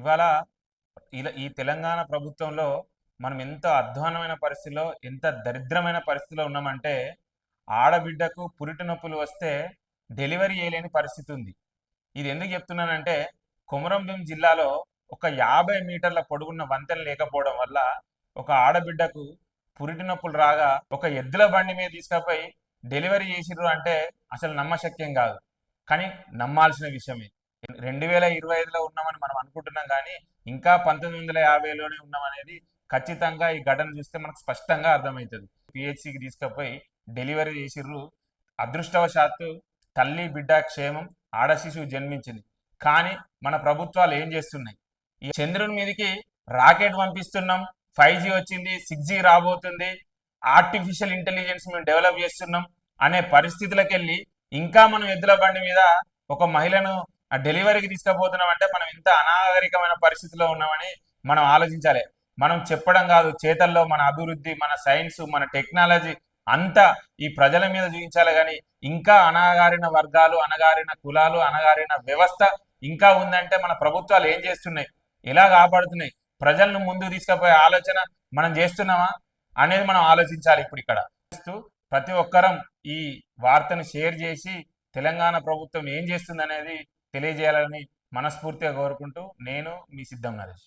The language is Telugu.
ఇవాళ ఇలా ఈ తెలంగాణ ప్రభుత్వంలో మనం ఎంత అధ్వానమైన పరిస్థితిలో ఎంత దరిద్రమైన పరిస్థితిలో ఉన్నామంటే ఆడబిడ్డకు పురిటి నొప్పులు వస్తే డెలివరీ చేయలేని పరిస్థితి ఉంది. ఇది ఎందుకు చెప్తున్నానంటే కొమరంభీం జిల్లాలో ఒక యాభై మీటర్ల పొడుగున్న వంతెన లేకపోవడం వల్ల ఒక ఆడబిడ్డకు పురిటి నొప్పులు రాగా ఒక ఎద్దుల బండి మీద తీసుకుపోయి డెలివరీ చేసిర్రు అంటే అసలు నమ్మశక్యం కాదు. కానీ నమ్మాల్సిన విషయమే. రెండు వేల ఇరవై ఐదులో ఉన్నామని మనం అనుకుంటున్నాం కానీ ఇంకా పంతొమ్మిది వందల యాభైలోనే ఉన్నాం అనేది ఖచ్చితంగా ఈ ఘటన చూస్తే మనకు స్పష్టంగా అర్థమవుతుంది. పిహెచ్సికి తీసుకుపోయి డెలివరీ చేసిర్రు. అదృష్టవశాత్తు తల్లి బిడ్డ క్షేమం ఆడ శిశువు జన్మించింది. కానీ మన ప్రభుత్వాలు ఏం చేస్తున్నాయి? ఈ చంద్రుని మీదకి రాకెట్ పంపిస్తున్నాం. ఫైవ్ జీ వచ్చింది సిక్స్ జీ రాబోతుంది. ఆర్టిఫిషియల్ ఇంటెలిజెన్స్ మేము డెవలప్ చేస్తున్నాం అనే పరిస్థితులకు వెళ్ళి ఇంకా మనం ఎద్దుల బండి మీద ఒక మహిళను ఆ డెలివరీకి తీసుకుపోతున్నాం అంటే మనం ఎంత అనాగరికమైన పరిస్థితిలో ఉన్నామని మనం ఆలోచించాలి. మనం చెప్పడం కాదు చేతల్లో మన అభివృద్ధి మన సైన్స్ మన టెక్నాలజీ అంతా ఈ ప్రజల మీద చూపించాలి కానీ ఇంకా అణగారిన వర్గాలు అణగారిన కులాలు అణగారిన వ్యవస్థ ఇంకా ఉందంటే మన ప్రభుత్వాలు ఏం చేస్తున్నాయి? ఎలా కాపాడుతున్నాయి? ప్రజలను ముందుకు తీసుకుపోయే ఆలోచన మనం చేస్తున్నామా అనేది మనం ఆలోచించాలి ఇప్పుడు ఇక్కడ. ప్రతి ఒక్కరం ఈ వార్తను షేర్ చేసి తెలంగాణ ప్రభుత్వం ఏం చేస్తుంది అనేది తెలియజేయాలని మనస్ఫూర్తిగా కోరుకుంటూ నేను మీ సిద్ధం నరేష్.